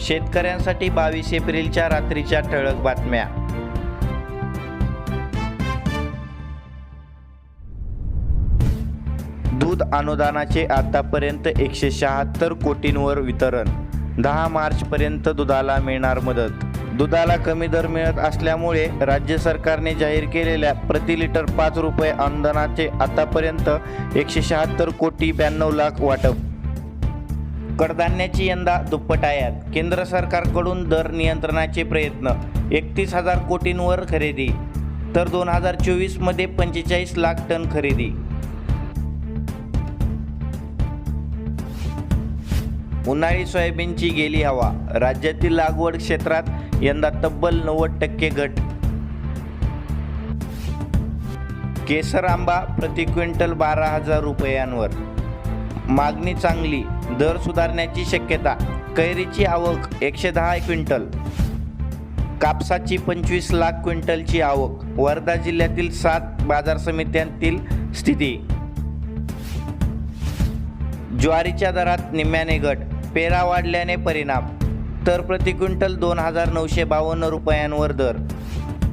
शेतकऱ्यांसाठी बावीस एप्रिलच्या रात्रीच्या ठळक बातम्या. दूध अनुदानाचे आतापर्यंत एकशे शहात्तर कोटींवर वितरण. दहा मार्चपर्यंत दुधाला मिळणार मदत. दुधाला कमी दर मिळत असल्यामुळे राज्य सरकारने जाहीर केलेल्या प्रति लिटर पाच रुपये अनुदानाचे आतापर्यंत एकशे शहात्तर कोटी ब्याण्णव लाख वाटप. कडधान्याची यंदा दुप्पट आयात. केंद्र सरकारकडून दर नियंत्रणाचे प्रयत्न. एकतीस हजार कोटींवर खरेदी. तर दोन हजार चोवीसमध्ये पंचेचाळीस लाख टन खरेदी. उन्हाळी सोयाबीनची गेली हवा. राज्यातील लागवड क्षेत्रात यंदा तब्बल नव्वद टक्के घट. केसर आंबा प्रति क्विंटल बारा हजार रुपयांवर. मागणी चांगली दर सुधारण्याची शक्यता कैरीची आवक एकशे दहा क्विंटल. कापसाची पंचवीस लाख क्विंटलची आवक वर्धा जिल्ह्यातील सात बाजार समित्यांतील स्थिती. ज्वारीच्या दरात निम्म्याने घट पेरा वाढल्याने परिणाम. तर प्रति क्विंटल दोन हजार नऊशे बावन्न रुपयांवर दर.